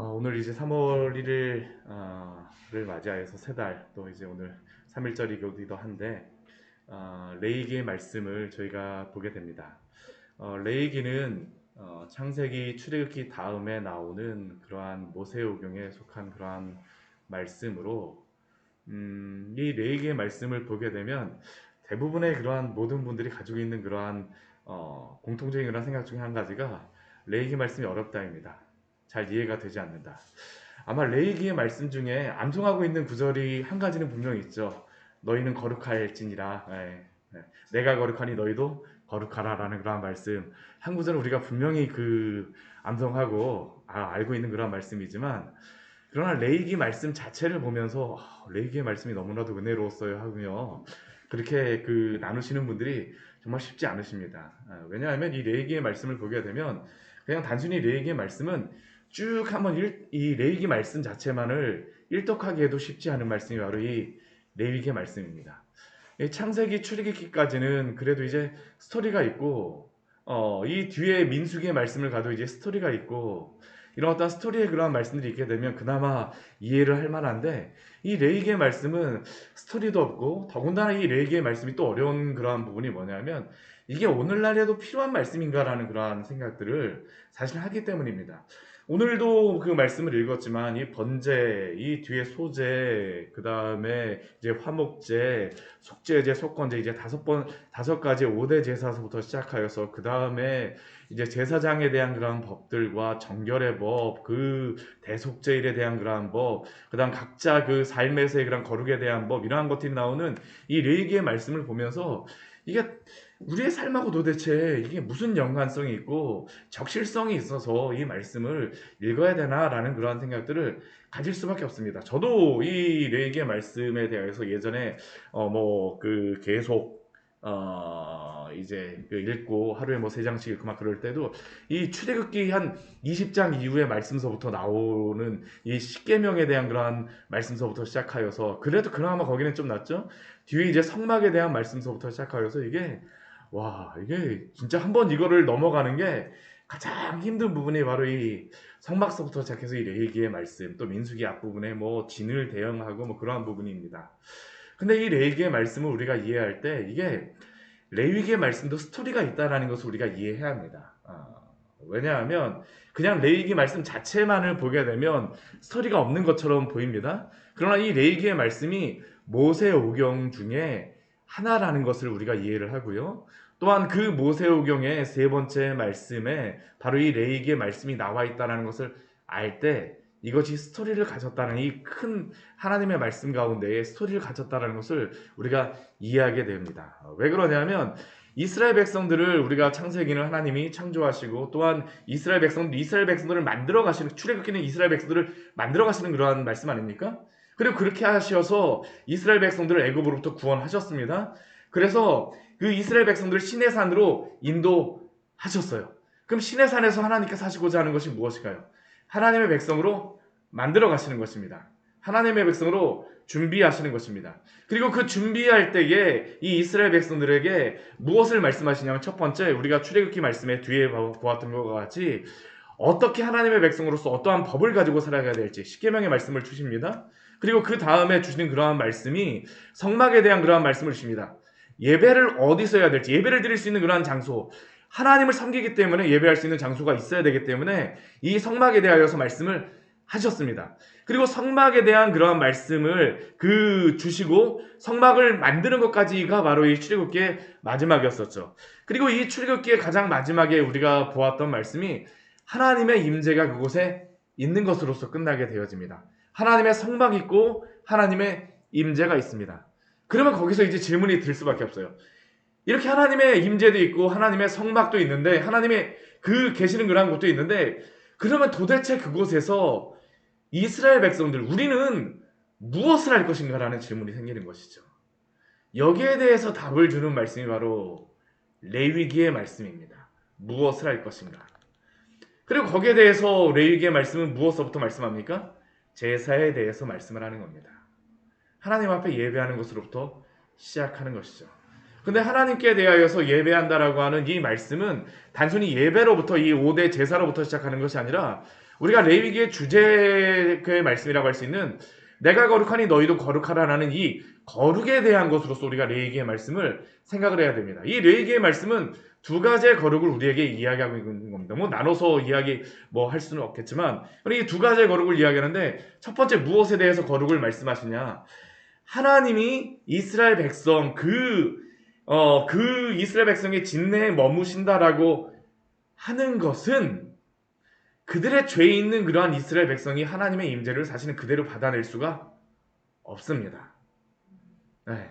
어, 오늘 이제 3월 1일을 맞이하여서 세 달 또 이제 오늘 3일절이기도 한데 어, 레이기의 말씀을 저희가 보게 됩니다. 어, 레이기는 어, 창세기 출애굽기 다음에 나오는 그러한 모세오경에 속한 그러한 말씀으로 음, 이 레이기의 말씀을 보게 되면 대부분의 그러한 모든 분들이 가지고 있는 그러한 어, 공통적인 그런 생각 중에 한 가지가 레이기 말씀이 어렵다입니다. 잘 이해가 되지 않는다. 아마 레이기의 말씀 중에 암송하고 있는 구절이 한 가지는 분명히 있죠. 너희는 거룩할지니라. 예, 예. 내가 거룩하니 너희도 거룩하라라는 그런 말씀. 한 구절은 우리가 분명히 그 암송하고 아, 알고 있는 그런 말씀이지만 그러나 레이기 말씀 자체를 보면서 아, 레이기의 말씀이 너무나도 은혜로웠어요 하며 그렇게 그 나누시는 분들이 정말 쉽지 않으십니다. 아, 왜냐하면 이 레이기의 말씀을 보게 되면 그냥 단순히 레이기의 말씀은 쭉 한번 일, 이 레이기 말씀 자체만을 일독하게 해도 쉽지 않은 말씀이 바로 이 레이기의 말씀입니다. 이 창세기 출애굽기까지는 그래도 이제 스토리가 있고 어, 이 뒤에 민수기의 말씀을 가도 이제 스토리가 있고 이런 어떤 스토리의 그러한 말씀들이 있게 되면 그나마 이해를 할 만한데 이 레이기의 말씀은 스토리도 없고 더군다나 이 레이기의 말씀이 또 어려운 그러한 부분이 뭐냐면 이게 오늘날에도 필요한 말씀인가라는 그러한 생각들을 사실 하기 때문입니다. 오늘도 그 말씀을 읽었지만 이 번제, 이 뒤에 소제, 그 다음에 이제 화목제, 속죄제, 속건제 이제 다섯 번 다섯 가지 5대 제사서부터 시작하여서 그 다음에 이제 제사장에 대한 그런 법들과 정결의 법, 그 대속제일에 대한 그러한 법, 그다음 각자 그 삶에서의 그런 거룩에 대한 법 이러한 것들이 나오는 이 레이기의 말씀을 보면서 이게 우리의 삶하고 도대체 이게 무슨 연관성이 있고 적실성이 있어서 이 말씀을 읽어야 되나라는 그러한 생각들을 가질 수밖에 없습니다. 저도 이 레이기의 말씀에 대해서 예전에 어 뭐 그 계속 어 이제 그 읽고 하루에 뭐 세 장씩 막 그럴 때도 이 출애굽기 한 20장 이후의 말씀서부터 나오는 이 십계명에 대한 그러한 말씀서부터 시작하여서 그래도 그나마 거기는 좀 낫죠. 뒤에 이제 성막에 대한 말씀서부터 시작하여서 이게 와 이게 진짜 한번 이거를 넘어가는 게 가장 힘든 부분이 바로 이 성막서부터 시작해서 이 레이기의 말씀 또 민수기 앞부분에 뭐 진을 대응하고 뭐 그러한 부분입니다. 근데 이 레이기의 말씀을 우리가 이해할 때 이게 레위기의 말씀도 스토리가 있다라는 것을 우리가 이해해야 합니다. 아, 왜냐하면 그냥 레이기 말씀 자체만을 보게 되면 스토리가 없는 것처럼 보입니다. 그러나 이 레이기의 말씀이 모세 오경 중에 하나라는 것을 우리가 이해를 하고요. 또한 그 모세오경의 세 번째 말씀에 바로 이 레이기의 말씀이 나와 있다는 것을 알 때 이것이 스토리를 가졌다는 이 큰 하나님의 말씀 가운데에 스토리를 가졌다는 것을 우리가 이해하게 됩니다. 왜 그러냐면 이스라엘 백성들을 우리가 창세기는 하나님이 창조하시고 또한 이스라엘 백성들 이스라엘 백성들을 만들어 가시는 출애굽기는 이스라엘 백성들을 만들어 가시는 그러한 말씀 아닙니까? 그리고 그렇게 하셔서 이스라엘 백성들을 애굽으로부터 구원하셨습니다. 그래서 그 이스라엘 백성들을 신의 산으로 인도하셨어요. 그럼 신의 산에서 하나님께서 하시고자 하는 것이 무엇일까요? 하나님의 백성으로 만들어 가시는 것입니다. 하나님의 백성으로 준비하시는 것입니다. 그리고 그 준비할 때에 이 이스라엘 백성들에게 무엇을 말씀하시냐면 첫 번째 우리가 출애굽기 말씀에 뒤에 보았던 것과 같이 어떻게 하나님의 백성으로서 어떠한 법을 가지고 살아가야 될지 십계명의 말씀을 주십니다. 그리고 그 다음에 주시는 그러한 말씀이 성막에 대한 그러한 말씀을 주십니다. 예배를 어디서 해야 될지 예배를 드릴 수 있는 그러한 장소 하나님을 섬기기 때문에 예배할 수 있는 장소가 있어야 되기 때문에 이 성막에 대하여서 말씀을 하셨습니다. 그리고 성막에 대한 그러한 말씀을 그 주시고 성막을 만드는 것까지가 바로 이 출애굽기의 마지막이었었죠. 그리고 이 출애굽기의 가장 마지막에 우리가 보았던 말씀이 하나님의 임재가 그곳에 있는 것으로서 끝나게 되어집니다. 하나님의 성막이 있고 하나님의 임재가 있습니다. 그러면 거기서 이제 질문이 들 수밖에 없어요. 이렇게 하나님의 임재도 있고 하나님의 성막도 있는데 하나님의 그 계시는 그런 곳도 있는데 그러면 도대체 그곳에서 이스라엘 백성들 우리는 무엇을 할 것인가라는 질문이 생기는 것이죠. 여기에 대해서 답을 주는 말씀이 바로 레위기의 말씀입니다. 무엇을 할 것인가? 그리고 거기에 대해서 레위기의 말씀은 무엇서부터 말씀합니까? 제사에 대해서 말씀을 하는 겁니다. 하나님 앞에 예배하는 것으로부터 시작하는 것이죠. 근데 하나님께 대하여서 예배한다라고 하는 이 말씀은 단순히 예배로부터 이 5대 제사로부터 시작하는 것이 아니라 우리가 레위기의 주제의 말씀이라고 할 수 있는 내가 거룩하니 너희도 거룩하라라는 이 거룩에 대한 것으로서 우리가 레위기의 말씀을 생각을 해야 됩니다. 이 레위기의 말씀은 두 가지의 거룩을 우리에게 이야기하고 있는 겁니다. 뭐 나눠서 이야기 뭐 할 수는 없겠지만 이 두 가지의 거룩을 이야기하는데 첫 번째 무엇에 대해서 거룩을 말씀하시냐? 하나님이 이스라엘 백성 그 어, 그 이스라엘 백성의 진내에 머무신다라고 하는 것은 그들의 죄 있는 그러한 이스라엘 백성이 하나님의 임재를 사실은 그대로 받아낼 수가 없습니다. 네.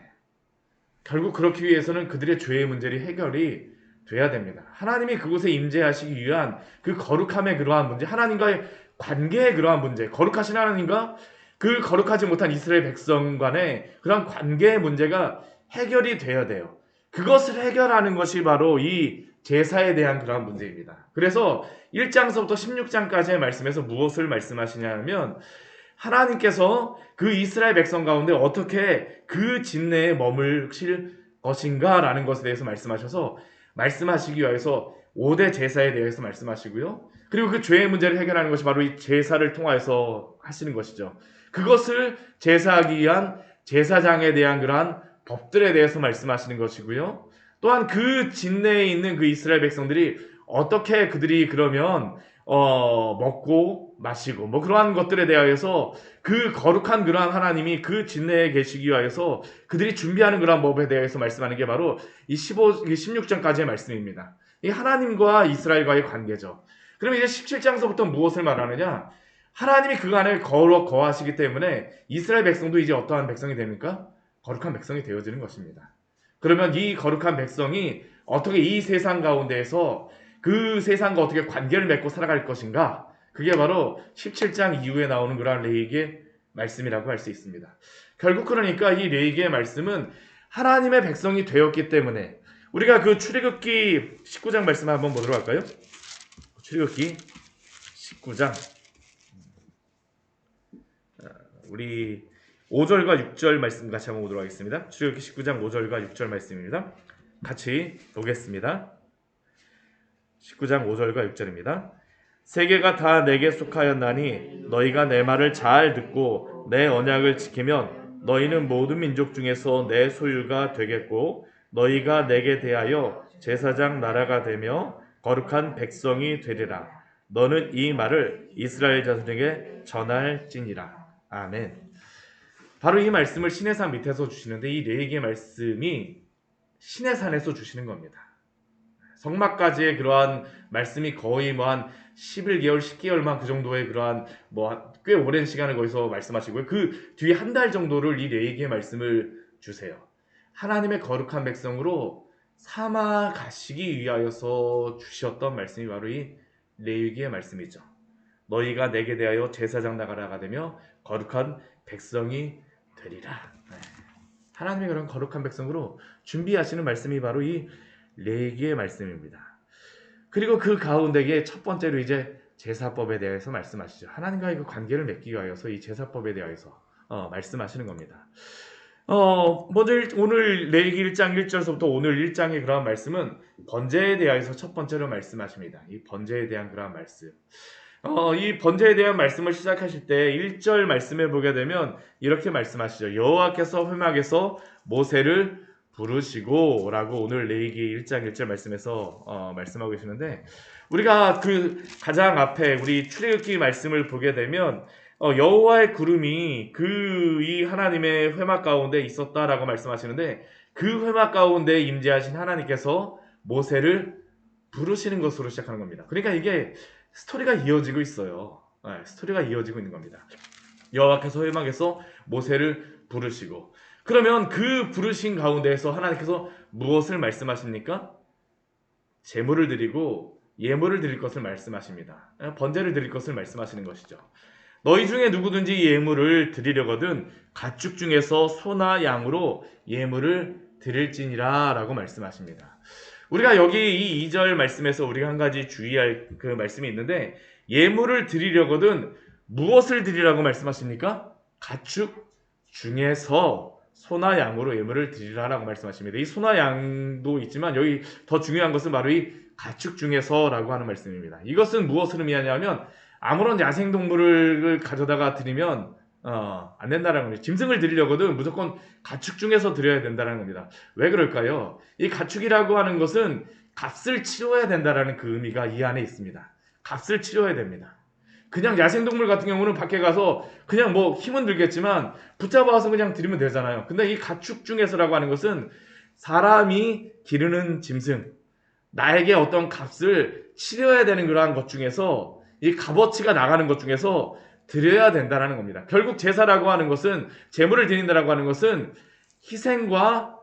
결국 그렇기 위해서는 그들의 죄의 문제를 해결이 돼야 됩니다. 하나님이 그곳에 임재하시기 위한 그 거룩함의 그러한 문제, 하나님과의 관계의 그러한 문제, 거룩하신 하나님과 그 거룩하지 못한 이스라엘 백성 간의 그러한 관계의 문제가 해결이 돼야 돼요. 그것을 해결하는 것이 바로 이 제사에 대한 그러한 문제입니다. 그래서 1장서부터 16장까지의 말씀에서 무엇을 말씀하시냐면 하나님께서 그 이스라엘 백성 가운데 어떻게 그 진내에 머물실 것인가라는 것에 대해서 말씀하셔서 말씀하시기 위해서 5대 제사에 대해서 말씀하시고요. 그리고 그 죄의 문제를 해결하는 것이 바로 이 제사를 통하여서 하시는 것이죠. 그것을 제사하기 위한 제사장에 대한 그러한 법들에 대해서 말씀하시는 것이고요. 또한 그 진내에 있는 그 이스라엘 백성들이 어떻게 그들이 그러면 어, 먹고 마시고 뭐 그러한 것들에 대하여서 그 거룩한 그러한 하나님이 그 진내에 계시기 위하여서 그들이 준비하는 그러한 법에 대해서 말씀하는 게 바로 이 15, 16장까지의 말씀입니다. 이 하나님과 이스라엘과의 관계죠. 그럼 이제 17장서부터 무엇을 말하느냐? 하나님이 그 안에 거룩 거하시기 때문에 이스라엘 백성도 이제 어떠한 백성이 됩니까? 거룩한 백성이 되어지는 것입니다. 그러면 이 거룩한 백성이 어떻게 이 세상 가운데에서 그 세상과 어떻게 관계를 맺고 살아갈 것인가? 그게 바로 17장 이후에 나오는 그러한 레이기의 말씀이라고 할 수 있습니다. 결국 그러니까 이 레이기의 말씀은 하나님의 백성이 되었기 때문에 우리가 그 출애굽기 19장 말씀 한번 보도록 할까요? 출애굽기 19장 우리 5절과 6절 말씀 같이 한번 보도록 하겠습니다. 출애굽기 19장 5절과 6절 말씀입니다. 같이 보겠습니다. 19장 5절과 6절입니다. 세계가 다 내게 속하였나니 너희가 내 말을 잘 듣고 내 언약을 지키면 너희는 모든 민족 중에서 내 소유가 되겠고 너희가 내게 대하여 제사장 나라가 되며 거룩한 백성이 되리라. 너는 이 말을 이스라엘 자손에게 전할지니라. 아멘. 바로 이 말씀을 신해산 밑에서 주시는데 이 레이기의 말씀이 신해산에서 주시는 겁니다. 성막까지의 그러한 말씀이 거의 뭐 한 11개월, 10개월만 그 정도의 그러한 뭐 꽤 오랜 시간을 거기서 말씀하시고요. 그 뒤에 한 달 정도를 이 레이기의 말씀을 주세요. 하나님의 거룩한 백성으로 삼아 가시기 위하여서 주셨던 말씀이 바로 이 레위기의 말씀이죠. 너희가 내게 대하여 제사장 나가라가 되며 거룩한 백성이 되리라. 네. 하나님의 그런 거룩한 백성으로 준비하시는 말씀이 바로 이 레기의 말씀입니다. 그리고 그 가운데에 첫 번째로 이제 제사법에 대해서 말씀하시죠. 하나님과의 그 관계를 맺기 위하여서 이 제사법에 대해서 어, 말씀하시는 겁니다. 어, 먼저 오늘 레기 1장 1절서부터 오늘 1장의 그러한 말씀은 번제에 대해서 첫 번째로 말씀하십니다. 이 번제에 대한 그러한 말씀. 어, 이 번제에 대한 말씀을 시작하실 때 1절 말씀해 보게 되면 이렇게 말씀하시죠. 여호와께서 회막에서 모세를 부르시고 라고 오늘 레이기 1장 1절 말씀에서 어, 말씀하고 계시는데 우리가 그 가장 앞에 우리 출애굽기 말씀을 보게 되면 어, 여호와의 구름이 그 이 하나님의 회막 가운데 있었다라고 말씀하시는데 그 회막 가운데 임재하신 하나님께서 모세를 부르시는 것으로 시작하는 겁니다. 그러니까 이게 스토리가 이어지고 있어요. 네, 스토리가 이어지고 있는 겁니다. 여호와께서 회막에서 모세를 부르시고 그러면 그 부르신 가운데에서 하나님께서 무엇을 말씀하십니까? 제물을 드리고 예물을 드릴 것을 말씀하십니다. 번제를 드릴 것을 말씀하시는 것이죠. 너희 중에 누구든지 예물을 드리려거든 가축 중에서 소나 양으로 예물을 드릴지니라 라고 말씀하십니다. 우리가 여기 이 2절 말씀에서 우리가 한 가지 주의할 그 말씀이 있는데 예물을 드리려거든 무엇을 드리라고 말씀하십니까? 가축 중에서 소나 양으로 예물을 드리라라고 말씀하십니다. 이 소나 양도 있지만 여기 더 중요한 것은 바로 이 가축 중에서라고 하는 말씀입니다. 이것은 무엇을 의미하냐면 아무런 야생 동물을 가져다가 드리면 어, 안 된다는 겁니다. 짐승을 드리려거든 무조건 가축 중에서 드려야 된다는 겁니다. 왜 그럴까요? 이 가축이라고 하는 것은 값을 치러야 된다라는 그 의미가 이 안에 있습니다. 값을 치러야 됩니다. 그냥 야생동물 같은 경우는 밖에 가서 그냥 뭐 힘은 들겠지만 붙잡아서 그냥 드리면 되잖아요. 근데 이 가축 중에서라고 하는 것은 사람이 기르는 짐승, 나에게 어떤 값을 치려야 되는 그러한 것 중에서 이 값어치가 나가는 것 중에서 드려야 된다는 겁니다. 결국 제사라고 하는 것은 제물을 드린다라고 하는 것은 희생과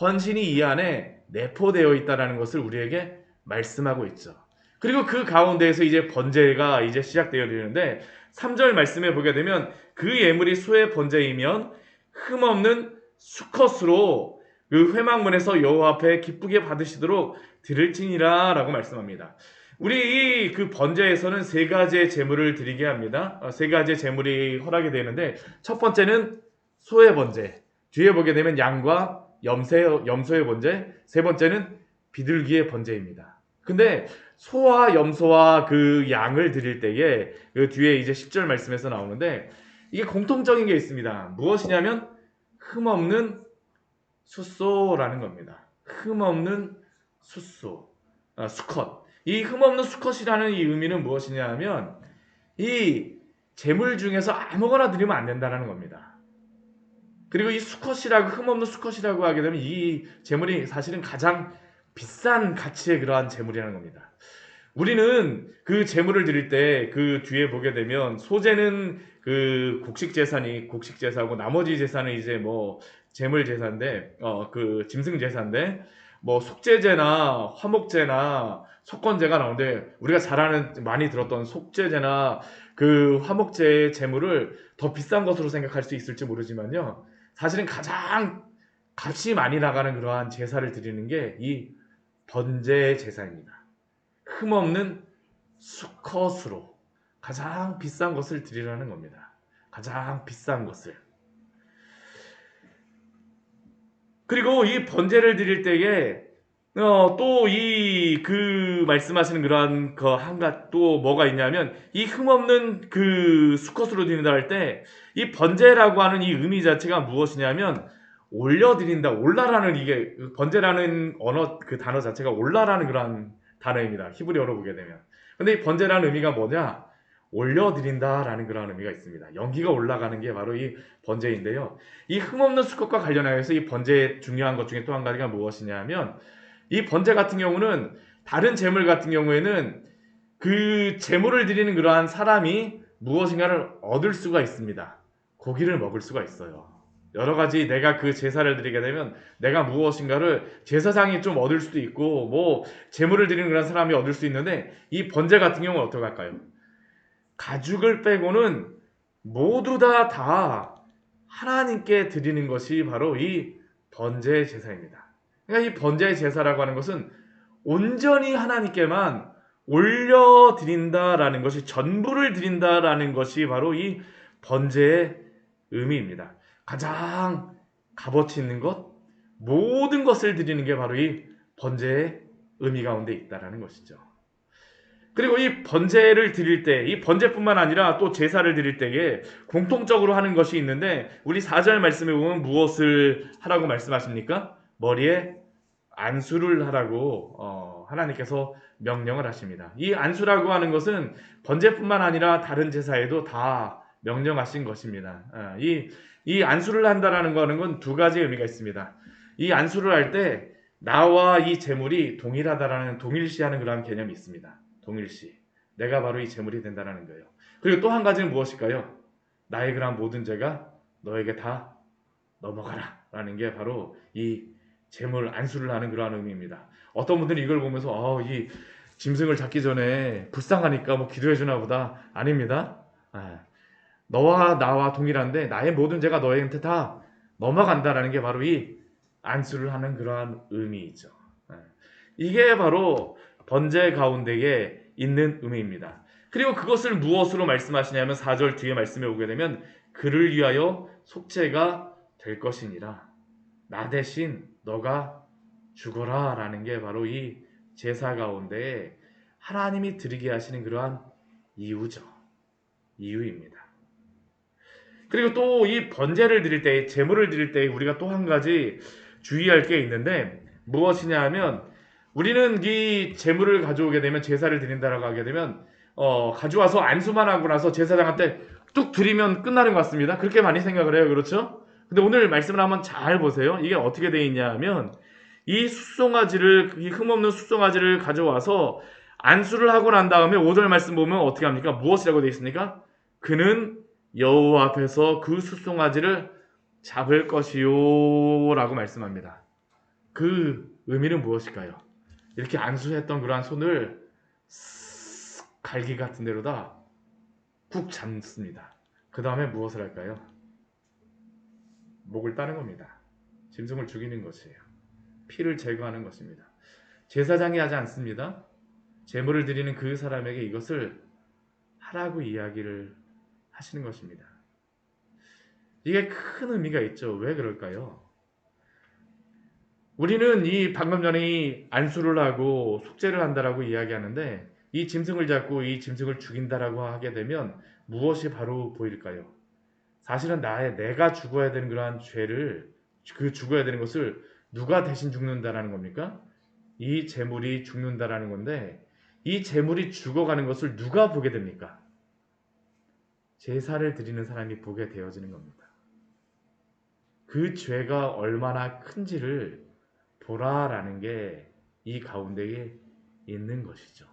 헌신이 이 안에 내포되어 있다라는 것을 우리에게 말씀하고 있죠. 그리고 그 가운데에서 이제 번제가 이제 시작되어 되는데 3절 말씀에 보게 되면 그 예물이 소의 번제이면 흠없는 수컷으로 그 회막문에서 여호와 앞에 기쁘게 받으시도록 드릴지니라 라고 말씀합니다. 우리 이 그 번제에서는 세 가지의 제물을 드리게 합니다. 어, 세 가지의 제물이 허락이 되는데 첫 번째는 소의 번제, 뒤에 보게 되면 양과 염소의 번제, 세 번째는 비둘기의 번제입니다. 근데 소와 염소와 그 양을 드릴 때에 그 뒤에 이제 10절 말씀에서 나오는데 이게 공통적인 게 있습니다. 무엇이냐면 흠없는 숫소라는 겁니다. 흠없는 숫소, 아, 수컷. 이 흠없는 수컷이라는 이 의미는 무엇이냐면 이 재물 중에서 아무거나 드리면 안 된다는 겁니다. 그리고 이 수컷이라고 흠없는 수컷이라고 하게 되면 이 재물이 사실은 가장 비싼 가치의 그러한 재물이라는 겁니다. 우리는 그 재물을 드릴 때 그 뒤에 보게 되면 소재는 그 곡식 재산이 곡식 재산고 나머지 재산은 이제 뭐 재물 재산인데 어 그 짐승 재산인데 뭐 속재제나 화목제나 속건제가 나오는데 우리가 잘 아는 많이 들었던 속재제나 그 화목제의 재물을 더 비싼 것으로 생각할 수 있을지 모르지만요. 사실은 가장 값이 많이 나가는 그러한 제사를 드리는 게 이 번제 제사입니다. 흠없는 수컷으로 가장 비싼 것을 드리라는 겁니다. 가장 비싼 것을. 그리고 이 번제를 드릴 때에 어, 또 이 그 말씀하시는 그러한 그 한가 또 뭐가 있냐면 이 흠없는 그 수컷으로 드린다 할 때 이 번제라고 하는 이 의미 자체가 무엇이냐면 올려드린다 올라라는 이게 번제라는 언어 그 단어 자체가 올라라는 그런 단어입니다. 히브리어로 보게 되면. 근데 이 번제라는 의미가 뭐냐? 올려드린다라는 그런 의미가 있습니다. 연기가 올라가는 게 바로 이 번제인데요. 이 흠없는 수컷과 관련하여서 이 번제의 중요한 것 중에 또 한 가지가 무엇이냐면 이 번제 같은 경우는 다른 제물 같은 경우에는 그 제물을 드리는 그러한 사람이 무엇인가를 얻을 수가 있습니다. 고기를 먹을 수가 있어요. 여러 가지 내가 그 제사를 드리게 되면 내가 무엇인가를 제사상이 좀 얻을 수도 있고 뭐 제물을 드리는 그런 사람이 얻을 수 있는데 이 번제 같은 경우는 어떻게 할까요? 가죽을 빼고는 모두 다다 하나님께 드리는 것이 바로 이 번제 제사입니다. 그러니까 이 번제 제사라고 하는 것은 온전히 하나님께만 올려 드린다라는 것이 전부를 드린다라는 것이 바로 이 번제의 의미입니다. 가장 값어치 있는 것, 모든 것을 드리는 게 바로 이 번제의 의미 가운데 있다라는 것이죠. 그리고 이 번제를 드릴 때, 이 번제뿐만 아니라 또 제사를 드릴 때에 공통적으로 하는 것이 있는데, 우리 4절 말씀에 보면 무엇을 하라고 말씀하십니까? 머리에 안수를 하라고 어, 하나님께서 명령을 하십니다. 이 안수라고 하는 것은 번제뿐만 아니라 다른 제사에도 다 명령하신 것입니다. 어, 이, 이 안수를 한다라는 거는 건 두 가지 의미가 있습니다. 이 안수를 할 때 나와 이 재물이 동일하다라는 동일시하는 그러한 개념이 있습니다. 동일시. 내가 바로 이 재물이 된다라는 거예요. 그리고 또 한 가지는 무엇일까요? 나의 그러한 모든 죄가 너에게 다 넘어가라. 라는 게 바로 이 재물 안수를 하는 그러한 의미입니다. 어떤 분들은 이걸 보면서 어, 이 짐승을 잡기 전에 불쌍하니까 뭐 기도해 주나 보다. 아닙니다. 아, 너와 나와 동일한데 나의 모든 죄가 너희한테 다 넘어간다라는 게 바로 이 안수를 하는 그러한 의미이죠. 아, 이게 바로 번제 가운데에 있는 의미입니다. 그리고 그것을 무엇으로 말씀하시냐면 4절 뒤에 말씀에 오게 되면 그를 위하여 속죄가 될 것이니라. 나 대신 너가 죽어라 라는 게 바로 이 제사 가운데 하나님이 드리게 하시는 그러한 이유죠. 이유입니다. 그리고 또 이 번제를 드릴 때, 제물을 드릴 때 우리가 또 한 가지 주의할 게 있는데 무엇이냐 하면 우리는 이 제물을 가져오게 되면 제사를 드린다라고 하게 되면 어, 가져와서 안수만 하고 나서 제사장한테 뚝 드리면 끝나는 것 같습니다. 그렇게 많이 생각을 해요. 그렇죠? 근데 오늘 말씀을 한번 잘 보세요. 이게 어떻게 되어 있냐 하면 이 숫송아지를 이 흠없는 숫송아지를 가져와서 안수를 하고 난 다음에 5절 말씀 보면 어떻게 합니까? 무엇이라고 되어 있습니까? 그는 여호와 앞에서 그 숫송아지를 잡을 것이요 라고 말씀합니다. 그 의미는 무엇일까요? 이렇게 안수했던 그러한 손을 쓱 갈기 같은 데로다 꾹 잡습니다. 그 다음에 무엇을 할까요? 목을 따는 겁니다. 짐승을 죽이는 것이에요. 피를 제거하는 것입니다. 제사장이 하지 않습니다. 제물을 드리는 그 사람에게 이것을 하라고 이야기를 하시는 것입니다. 이게 큰 의미가 있죠. 왜 그럴까요? 우리는 이 방금 전에 이 안수를 하고 속죄를 한다라고 이야기하는데 이 짐승을 잡고 이 짐승을 죽인다라고 하게 되면 무엇이 바로 보일까요? 사실은 나의 내가 죽어야 되는 그러한 죄를 그 죽어야 되는 것을 누가 대신 죽는다라는 겁니까? 이 재물이 죽는다라는 건데 이 재물이 죽어가는 것을 누가 보게 됩니까? 제사를 드리는 사람이 보게 되어지는 겁니다. 그 죄가 얼마나 큰지를 보라라는 게 이 가운데에 있는 것이죠.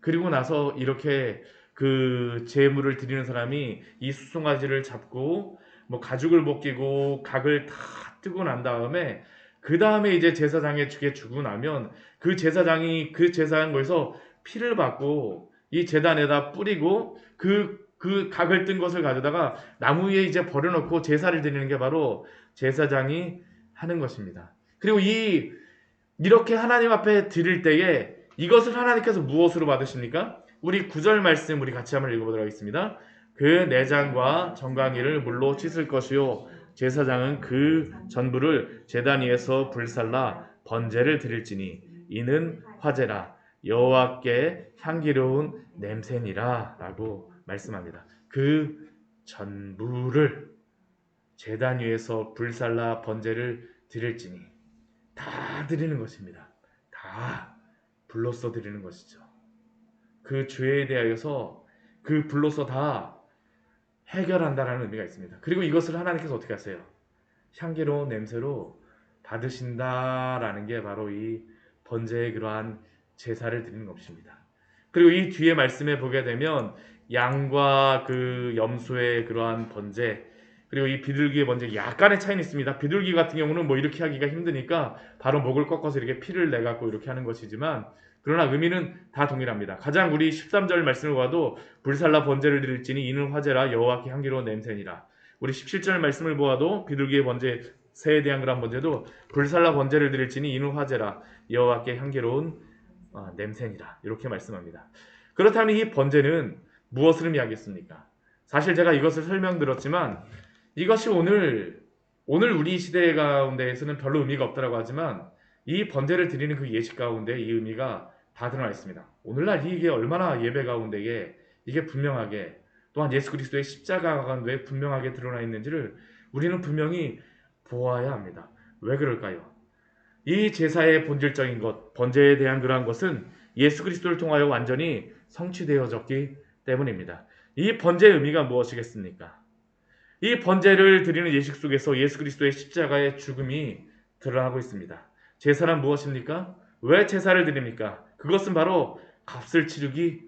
그리고 나서 이렇게 그 제물을 드리는 사람이 이 수송아지를 잡고 뭐 가죽을 벗기고 각을 다 뜨고 난 다음에 그 다음에 이제 제사장에 주게 주고 나면 그 제사장이 그 제사한 거에서 피를 받고 이 제단에다 뿌리고 그 그 각을 뜬 것을 가져다가 나무 위에 이제 버려놓고 제사를 드리는 게 바로 제사장이 하는 것입니다. 그리고 이 이렇게 하나님 앞에 드릴 때에 이것을 하나님께서 무엇으로 받으십니까? 우리 구절 말씀 우리 같이 한번 읽어보도록 하겠습니다. 그 내장과 정강이를 물로 씻을 것이요 제사장은 그 전부를 제단 위에서 불살라 번제를 드릴지니 이는 화제라 여호와께 향기로운 냄새니라라고 말씀합니다. 그 전부를 제단 위에서 불살라 번제를 드릴지니 다 드리는 것입니다. 다 불로써 드리는 것이죠. 그 죄에 대하여서 그 불로써 다 해결한다라는 의미가 있습니다. 그리고 이것을 하나님께서 어떻게 하세요? 향기로운 냄새로 받으신다라는 게 바로 이 번제의 그러한 제사를 드리는 것입니다. 그리고 이 뒤에 말씀에 보게 되면 양과 그 염소의 그러한 번제 그리고 이 비둘기의 번제 약간의 차이는 있습니다. 비둘기 같은 경우는 뭐 이렇게 하기가 힘드니까 바로 목을 꺾어서 이렇게 피를 내 갖고 이렇게 하는 것이지만 그러나 의미는 다 동일합니다. 가장 우리 13절 말씀을 봐도 불살라 번제를 드릴지니 이는 화제라 여호와께 향기로운 냄새니라. 우리 17절 말씀을 보아도 비둘기의 번제 새에 대한 그런 번제도 불살라 번제를 드릴지니 이는 화제라 여호와께 향기로운 어, 냄새니라. 이렇게 말씀합니다. 그렇다면 이 번제는 무엇을 의미하겠습니까? 사실 제가 이것을 설명드렸지만 이것이 오늘 오늘 우리 시대 가운데에서는 별로 의미가 없다라고 하지만 이 번제를 드리는 그 예식 가운데 이 의미가 다 드러나 있습니다. 오늘날 이게 얼마나 예배 가운데에 이게 분명하게 또한 예수 그리스도의 십자가가 왜 분명하게 드러나 있는지를 우리는 분명히 보아야 합니다. 왜 그럴까요? 이 제사의 본질적인 것, 번제에 대한 그러한 것은 예수 그리스도를 통하여 완전히 성취되어졌기 때문입니다. 이 번제의 의미가 무엇이겠습니까? 이 번제를 드리는 예식 속에서 예수 그리스도의 십자가의 죽음이 드러나고 있습니다. 제사란 무엇입니까? 왜 제사를 드립니까? 그것은 바로 값을 치르기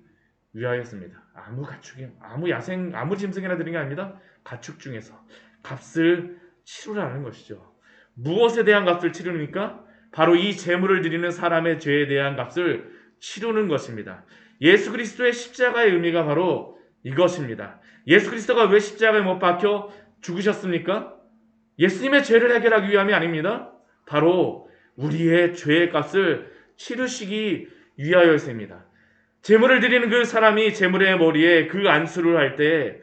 위하였습니다. 아무 가축이, 아무 야생, 아무 짐승이나 드린 게 아닙니다. 가축 중에서 값을 치르라는 것이죠. 무엇에 대한 값을 치르니까? 바로 이 제물을 드리는 사람의 죄에 대한 값을 치르는 것입니다. 예수 그리스도의 십자가의 의미가 바로 이것입니다. 예수 그리스도가 왜 십자가에 못 박혀 죽으셨습니까? 예수님의 죄를 해결하기 위함이 아닙니다. 바로 우리의 죄의 값을 치르시기 위하여서입니다. 제물을 드리는 그 사람이 제물의 머리에 그 안수를 할 때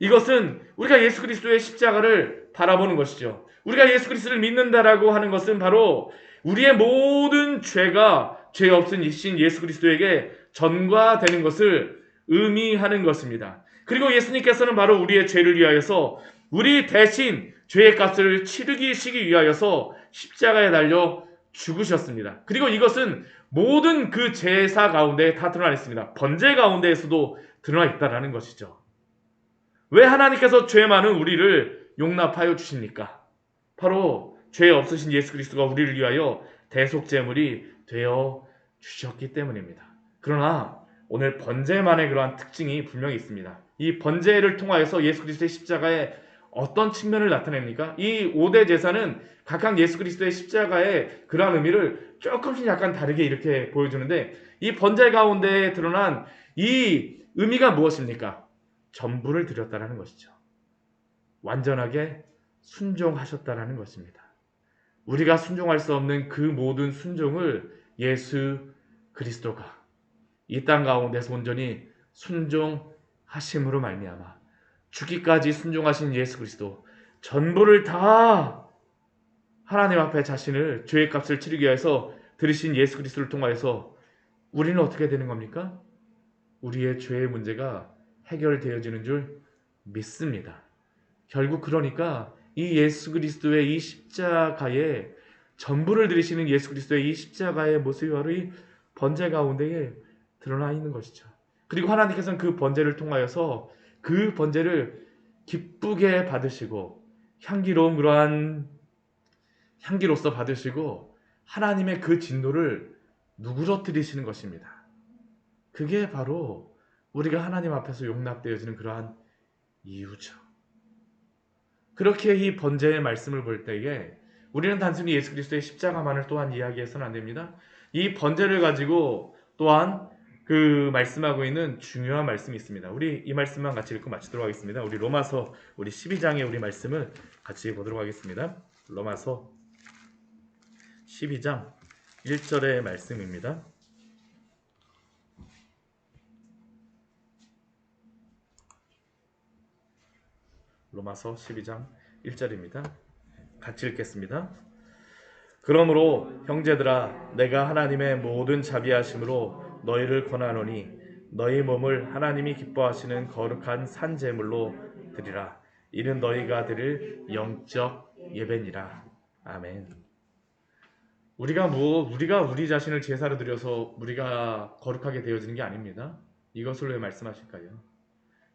이것은 우리가 예수 그리스도의 십자가를 바라보는 것이죠. 우리가 예수 그리스도를 믿는다라고 하는 것은 바로 우리의 모든 죄가 죄 없은 이신 예수 그리스도에게 전가되는 것을 의미하는 것입니다. 그리고 예수님께서는 바로 우리의 죄를 위하여서 우리 대신 죄의 값을 치르기시기 위하여서 십자가에 달려 죽으셨습니다. 그리고 이것은 모든 그 제사 가운데 다 드러나 있습니다. 번제 가운데에서도 드러나 있다라는 것이죠. 왜 하나님께서 죄 많은 우리를 용납하여 주십니까? 바로 죄 없으신 예수 그리스도가 우리를 위하여 대속 제물이 되어 주셨기 때문입니다. 그러나 오늘 번제만의 그러한 특징이 분명히 있습니다. 이 번제를 통하여서 예수 그리스도의 십자가에 어떤 측면을 나타냅니까? 이 5대 제사는 각각 예수 그리스도의 십자가의 그러한 의미를 조금씩 약간 다르게 이렇게 보여주는데 이 번제 가운데 드러난 이 의미가 무엇입니까? 전부를 드렸다라는 것이죠. 완전하게 순종하셨다라는 것입니다. 우리가 순종할 수 없는 그 모든 순종을 예수 그리스도가 이 땅 가운데서 온전히 순종하심으로 말미암아 죽기까지 순종하신 예수 그리스도 전부를 다 하나님 앞에 자신을 죄의 값을 치르기 위해서 들으신 예수 그리스도를 통하여서 우리는 어떻게 되는 겁니까? 우리의 죄의 문제가 해결되어지는 줄 믿습니다. 결국 그러니까 이 예수 그리스도의 이 십자가에 전부를 들이시는 예수 그리스도의 이 십자가의 모습이 바로 이 번제 가운데에 드러나 있는 것이죠. 그리고 하나님께서는 그 번제를 통하여서 그 번제를 기쁘게 받으시고 향기로운 그러한 향기로서 받으시고 하나님의 그 진노를 누그러뜨리시는 것입니다. 그게 바로 우리가 하나님 앞에서 용납되어지는 그러한 이유죠. 그렇게 이 번제의 말씀을 볼 때에 우리는 단순히 예수 그리스도의 십자가만을 또한 이야기해서는 안 됩니다. 이 번제를 가지고 또한 그 말씀하고 있는 중요한 말씀이 있습니다. 우리 이 말씀만 같이 읽고 마치도록 하겠습니다. 우리 로마서 우리 12장의 우리 말씀을 같이 보도록 하겠습니다. 로마서 12장 1절의 말씀입니다. 로마서 12장 1절입니다. 같이 읽겠습니다. 그러므로 형제들아 내가 하나님의 모든 자비하심으로 너희를 권하노니 너희 몸을 하나님이 기뻐하시는 거룩한 산 제물로 드리라 이는 너희가 드릴 영적 예배니라 아멘. 우리가 뭐 우리가 우리 자신을 제사로 드려서 우리가 거룩하게 되어지는 게 아닙니다. 이것을 왜 말씀하실까요?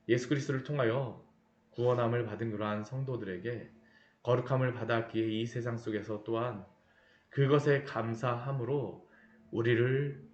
예수 그리스도를 통하여 구원함을 받은 그러한 성도들에게 거룩함을 받았기에 이 세상 속에서 또한 그것에 감사함으로 우리를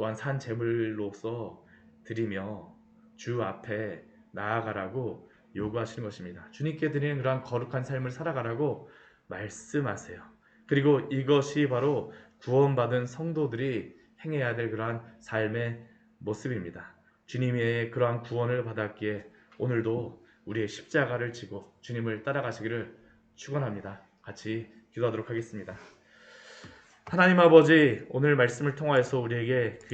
또한 산 제물로서 드리며 주 앞에 나아가라고 요구하시는 것입니다. 주님께 드리는 그러한 거룩한 삶을 살아가라고 말씀하세요. 그리고 이것이 바로 구원받은 성도들이 행해야 될 그러한 삶의 모습입니다. 주님의 그러한 구원을 받았기에 오늘도 우리의 십자가를 지고 주님을 따라가시기를 축원합니다. 같이 기도하도록 하겠습니다. 하나님 아버지 오늘 말씀을 통하여서 우리에게